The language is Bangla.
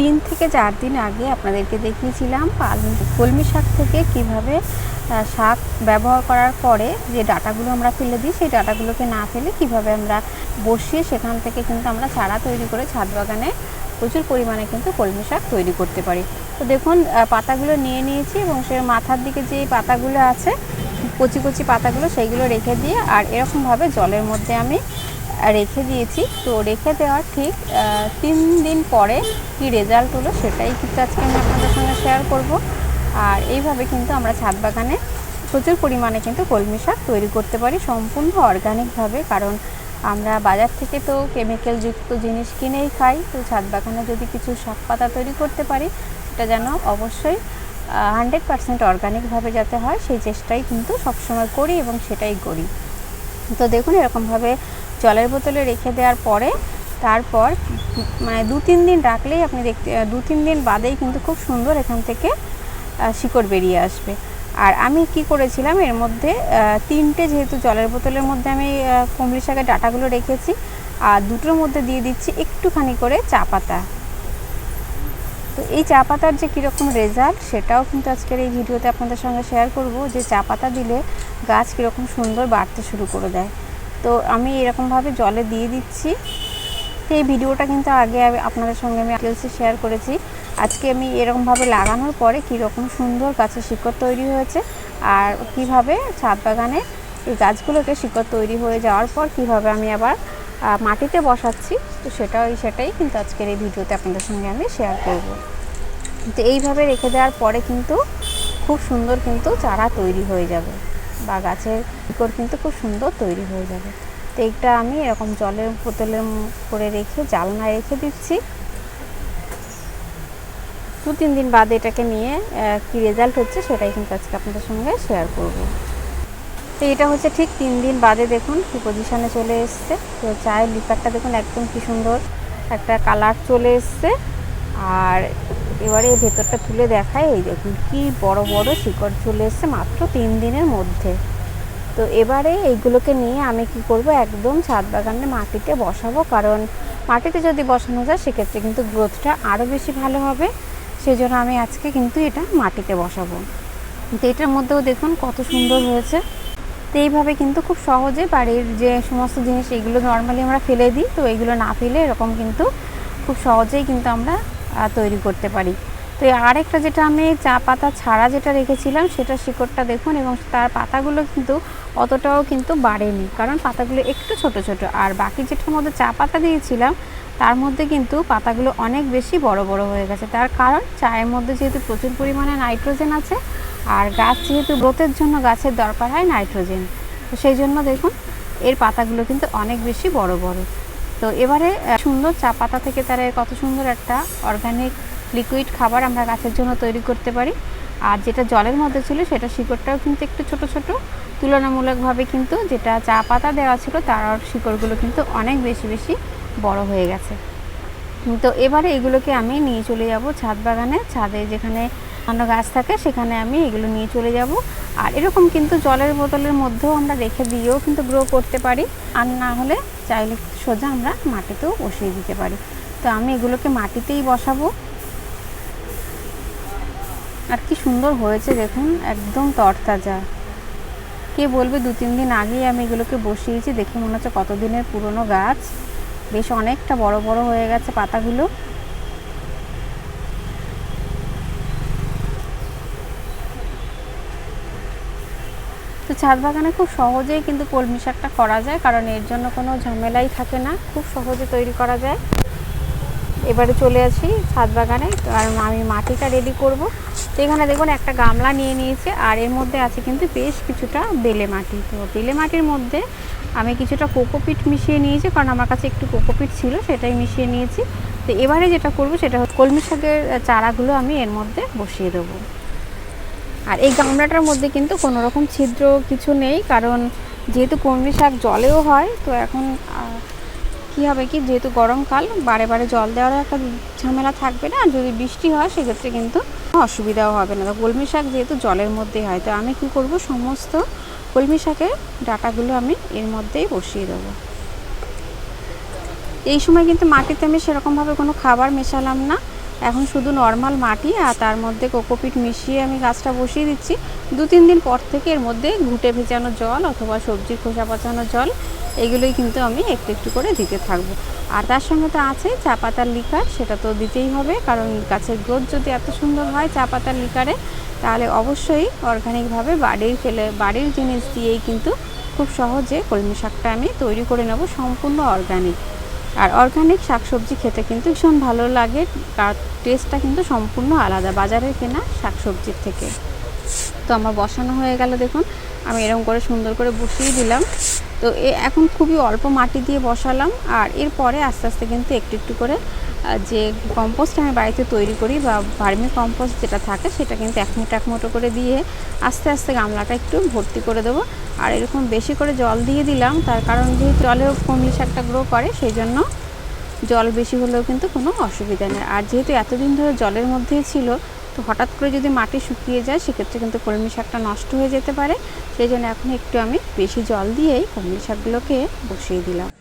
তিন থেকে চার দিন আগে আপনাদেরকে দেখিয়েছিলাম কলমি শাক থেকে কীভাবে শাক ব্যবহার করার পরে যে ডাটাগুলো আমরা ফেলে দিই, সেই ডাটাগুলোকে না ফেলে কীভাবে আমরা বসিয়ে সেখান থেকে কিন্তু আমরা চারা তৈরি করে ছাদ বাগানে প্রচুর পরিমাণে কিন্তু কলমি শাক তৈরি করতে পারি। তো দেখুন পাতাগুলো নিয়ে নিয়েছি এবং সে মাথার দিকে যে পাতাগুলো আছে, কচি কচি পাতাগুলো, সেইগুলো রেখে দিয়ে আর এরকমভাবে জলের মধ্যে আমি রেখে দিয়েছি। তো রেখে দেওয়ার ঠিক তিন দিন পরে কি রেজাল্ট হলো সেটাই কিন্তু আজকে আমি আপনাদের সঙ্গে শেয়ার করব। আর এইভাবে কিন্তু আমরা ছাদ বাগানে প্রচুর পরিমাণে কিন্তু কলমি শাক তৈরি করতে পারি সম্পূর্ণ অর্গানিকভাবে কারণ আমরা বাজার থেকে তো কেমিক্যালযুক্ত জিনিস কিনেই খাই, তো ছাদ বাগানে যদি কিছু শাক পাতা তৈরি করতে পারি, সেটা যেন অবশ্যই হান্ড্রেড পার্সেন্ট অর্গানিকভাবে যাতে হয়, সেই চেষ্টাই কিন্তু সবসময় করি এবং সেটাই করি। তো দেখুন এরকমভাবে জলের বোতলে রেখে দেওয়ার পরে তারপর মানে দু তিন দিন রাখলেই আপনি দেখতে, দু তিন দিন বাদেই কিন্তু খুব সুন্দর এখান থেকে শিকড় বেরিয়ে আসবে। আর আমি কি করেছিলাম, এর মধ্যে তিনটে যেহেতু জলের বোতলের মধ্যে আমি কুমড়ি শাকের ডাটাগুলো রেখেছি, আর দুটোর মধ্যে দিয়ে দিচ্ছি একটুখানি করে চা পাতা। তো এই চা পাতার যে কীরকম রেজাল্ট, সেটাও কিন্তু আজকের এই ভিডিওতে আপনাদের সঙ্গে শেয়ার করব, যে চা পাতা দিলে গাছ কীরকম সুন্দর বাড়তে শুরু করে দেয়। তো আমি এরকমভাবে জলে দিয়ে দিচ্ছি। তো এই ভিডিওটা কিন্তু আগে আপনাদের সঙ্গে আমি ডিটেলসে শেয়ার করেছি। আজকে আমি এরকমভাবে লাগানোর পরে কীরকম সুন্দর গাছের শিকড় তৈরি হয়েছে আর কীভাবে ছাদ বাগানে এই গাছগুলোকে শিকড় তৈরি হয়ে যাওয়ার পর কীভাবে আমি আবার মাটিতে বসাচ্ছি, তো সেটাও, সেটাই কিন্তু আজকের এই ভিডিওতে আপনাদের সঙ্গে আমি শেয়ার করব। তো এইভাবে রেখে দেওয়ার পরে কিন্তু খুব সুন্দর কিন্তু চারা তৈরি হয়ে যাবে। বা গাছের শিকড় কিন্তু খুব সুন্দর তৈরি হয়ে যাবে। তো এইটা আমি এরকম জলের বোতলের করে রেখে, জালনায় রেখে দিচ্ছি। দু তিন দিন বাদে এটাকে নিয়ে কি রেজাল্ট হচ্ছে সেটাই কিন্তু আজকে আপনাদের সঙ্গে শেয়ার করব। তো এটা হচ্ছে ঠিক তিন দিন বাদে দেখুন কি পজিশনে চলে এসছে। তো চায়ের লিকারটা দেখুন একদম কি সুন্দর একটা কালার চলে এসছে। আর এবারে ভেতরটা তুলে দেখায় এই দেখুন কি বড় বড় শিকড় চলে এসছে মাত্র তিন দিনের মধ্যে। তো এবারে এইগুলোকে নিয়ে আমি কি করব, একদম ছাদ বাগানে মাটিতে বসাবো, কারণ মাটিতে যদি বসানো যায় সেক্ষেত্রে কিন্তু গ্রোথটা আরও বেশি ভালো হবে। সেজন্য আমি আজকে কিন্তু এটা মাটিতে বসাবো। তো এটার মধ্যেও দেখুন কত সুন্দর হয়েছে। তো এইভাবে কিন্তু খুব সহজে বাড়ির যে সমস্ত জিনিস, এগুলো নর্মালি আমরা ফেলে দিই, তো এগুলো না ফেলে এরকম কিন্তু খুব সহজেই কিন্তু আমরা তৈরি করতে পারি। তো আরেকটা যেটা আমি চা পাতা ছাড়া যেটা রেখেছিলাম, সেটা শিকড়টা দেখুন এবং তার পাতাগুলো কিন্তু অতটাও কিন্তু বাড়েনি। কারণ পাতাগুলো একটু ছোট ছোট। আর বাকি যেটার মধ্যে চা পাতা দিয়েছিলাম, তার মধ্যে কিন্তু পাতাগুলো অনেক বেশি বড় বড় হয়ে গেছে। তার কারণ চায়ের মধ্যে যেহেতু প্রচুর পরিমাণে নাইট্রোজেন আছে, আর গাছ যেহেতু গ্রোথের জন্য গাছের দরকার হয় নাইট্রোজেন। তো সেই জন্য দেখুন, এর পাতাগুলো কিন্তু অনেক বেশি বড় বড়। তো এবারে সুন্দর চা পাতা থেকে তারা কত সুন্দর একটা অর্গানিক লিকুইড খাবার আমরা গাছের জন্য তৈরি করতে পারি। আর যেটা জলের মধ্যে ছিল, সেটা শিকড়টাও কিন্তু একটু ছোট ছোট। তুলনামূলকভাবে কিন্তু যেটা চা পাতা দেওয়া ছিল, তার শিকড়গুলো কিন্তু অনেক বেশি বেশি বড় হয়ে গেছে। তো এবারে এগুলোকে আমি নিয়ে চলে যাব ছাদ বাগানে। ছাদে যেখানে অন্য গাছ থাকে, সেখানে আমি এগুলো নিয়ে চলে যাব। আর এরকম কিন্তু জলের বোতলের মধ্যেও আমরা রেখে দিয়েও কিন্তু গ্রো করতে পারি। আর না হলে চাইলে সোজা আমরা মাটিতেও বসিয়ে দিতে পারি। তো আমি এগুলোকে মাটিতেই বসাবো। আর কি সুন্দর হয়েছে দেখুন, একদম তরতাজা। কে বলবে দু তিন দিন আগেই আমি এগুলোকে বসিয়েছি, দেখে মনে হচ্ছে কতদিনের পুরনো গাছ। বেশ অনেকটা বড় বড় হয়ে গেছে পাতাগুলো। ছাদ বাগানে খুব সহজেই কিন্তু কলমি শাকটা করা যায়, কারণ এর জন্য কোনো ঝামেলাই থাকে না। খুব সহজে তৈরি করা যায়। এবারে চলে আসি ছাদ বাগানে কারণ আমি মাটিটা রেডি করব। তো এখানে দেখুন একটা গামলা নিয়ে নিয়েছি, আর এর মধ্যে আছে কিন্তু বেশ কিছুটা বেলে মাটি। তো বেলে মাটির মধ্যে আমি কিছুটা কোকোপিট মিশিয়ে নিয়েছি, কারণ আমার কাছে একটু কোকোপিট ছিল, সেটাই মিশিয়ে নিয়েছি। তো এবারে যেটা করব সেটা হচ্ছে কলমি শাকের চারাগুলো আমি এর মধ্যে বসিয়ে দেবো। আর এই গামলাটার মধ্যে কিন্তু কোনো রকম ছিদ্র কিছু নেই, কারণ যেহেতু কলমি শাক জলেও হয়, তো এখন কি হবে কি, যেহেতু গরমকাল বারে বারে জল দেওয়ারও একটা ঝামেলা থাকবে না, আর যদি বৃষ্টি হয়, সেক্ষেত্রে কিন্তু অসুবিধাও হবে না। তো কলমি শাক যেহেতু জলের মধ্যেই হয়, তো আমি কি করব, সমস্ত কলমি শাকের ডাটাগুলো আমি এর মধ্যেই বসিয়ে দেবো। এই সময় কিন্তু মাটিতে আমি সেরকমভাবে কোনো খাবার মেশালাম না এখন শুধু নর্মাল মাটি আর তার মধ্যে কোকোপিট মিশিয়ে আমি গাছটা বসিয়ে দিচ্ছি। দু তিন দিন পর থেকে এর মধ্যে ঘুটে ভেজানো জল অথবা সবজির খোসা পচানো জল, এগুলোই কিন্তু আমি একটু একটু করে দিতে থাকব। আর তার সঙ্গে তো আছে চা পাতার লিকার, সেটা তো দিতেই হবে। কারণ গাছের গ্রোথ যদি এত সুন্দর হয় চা পাতার লিকারে, তাহলে অবশ্যই অর্গানিকভাবে বাড়ির ফেলে, বাড়ির জিনিস দিয়েই কিন্তু খুব সহজে কলমি শাকটা আমি তৈরি করে নেব সম্পূর্ণ অর্গানিক আর অর্গানিক শাকসবজি খেতে কিন্তু ভীষণ ভালো লাগে। তার টেস্টটা কিন্তু সম্পূর্ণ আলাদা বাজারের কেনা শাকসবজির থেকে। তো আমার বসানো হয়ে গেল দেখুন। আমি এরকম করে সুন্দর করে বসিয়ে দিলাম। তো এখন খুবই অল্প মাটি দিয়ে বসালাম আর এরপরে আস্তে আস্তে কিন্তু একটু একটু করে যে কম্পোস্ট আমি বাড়িতে তৈরি করি বা ভার্মি কম্পোস্ট যেটা থাকে সেটা কিন্তু এক মুঠো এক মুঠো করে দিয়ে আস্তে আস্তে গামলাটা একটু ভর্তি করে দেবো। আর এরকম বেশি করে জল দিয়ে দিলাম, তার কারণ যেহেতু জলেও কমলি শাকটা গ্রো করে সেই জন্য জল বেশি হলেও কিন্তু কোনো অসুবিধা নেই। আর যেহেতু এতদিন ধরে জলের মধ্যেই ছিল হঠাৎ করে যদি মাটি শুকিয়ে যায়, সেক্ষেত্রে কিন্তু কলমি শাকটা নষ্ট হয়ে যেতে পারে। সেই জন্য এখন একটু আমি বেশি জল দিয়েই কলমি শাকগুলোকে বসিয়ে দিলাম।